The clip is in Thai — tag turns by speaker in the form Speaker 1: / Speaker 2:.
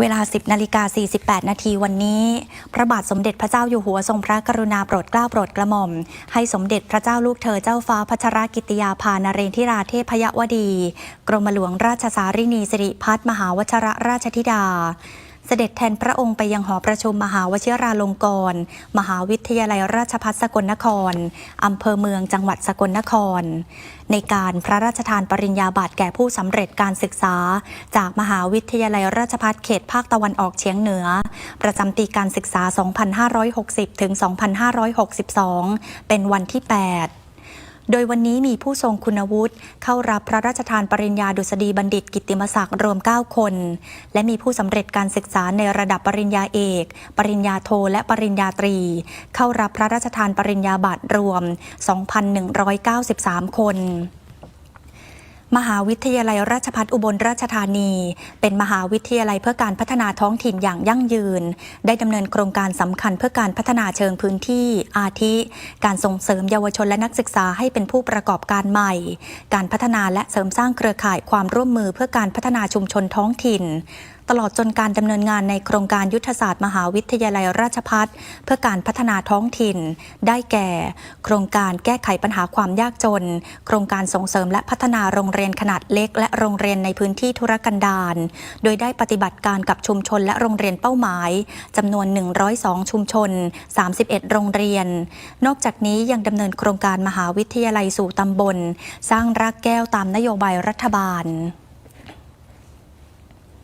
Speaker 1: เวลา 10นาฬิกา48 นาทีวันนี้ พระบาทสมเด็จพระเจ้าอยู่หัวทรงพระกรุณาโปรดเกล้าโปรดกระหม่อม ให้สมเด็จพระเจ้าลูกเธอเจ้าฟ้าพัชรกิติยาภานเรนทิราเทพยวดี กรมหลวงราชสารินีสิริพัฒมหาวชระราชธิดา เสด็จแทนพระองค์ไปยังหอประชุมมหาวชิราลงกรณ์มหาวิทยาลัยราชภัฏสกลนคร อำเภอเมืองจังหวัดสกลนคร ในการพระราชทานปริญญาบัตรแก่ผู้สำเร็จการศึกษา จากมหาวิทยาลัยราชภัฏเขตภาคตะวันออกเฉียงเหนือ ประจำปีการศึกษา 2560 ถึง 2562 เป็นวันที่ 8 โดยวันนี้มีผู้ทรงคุณวุฒิเข้ารับพระราชทานปริญญาดุษฎีบัณฑิตกิติมศักดิ์รวม 9 คน และมีผู้สำเร็จการศึกษาในระดับปริญญาเอก ปริญญาโทและปริญญาตรี เข้ารับพระราชทานปริญญาบัตรรวม 2,193 คน มหาวิทยาลัยราชพัฒอุบลราชธานี เป็นมหาวิทยาลัยเพื่อการพัฒนาท้องถิ่นอย่างยั่งยืน ได้ดำเนินโครงการสำคัญเพื่อการพัฒนาเชิงพื้นที่ อาทิ การส่งเสริมเยาวชนและนักศึกษาให้เป็นผู้ประกอบการใหม่ การพัฒนาและเสริมสร้างเครือข่ายความร่วมมือเพื่อการพัฒนาชุมชนท้องถิ่น ตลอดจนการดำเนินงานในโครงการยุทธศาสตร์มหาวิทยาลัยราชพัฒเพื่อการพัฒนาท้องถิ่น ได้แก่ โครงการแก้ไขปัญหาความยากจน โครงการส่งเสริมและพัฒนาโรงเรียนขนาดเล็ก และโรงเรียนในพื้นที่ธุรกันดารโดยได้ปฏิบัติการกับชุมชนและโรงเรียนเป้าหมายจำนวน 102 ชุมชน 31 โรงเรียน นอกจากนี้ยังดำเนินโครงการมหาวิทยาลัยสู่ตำบล สร้างรากแก้วตามนโยบายรัฐบาล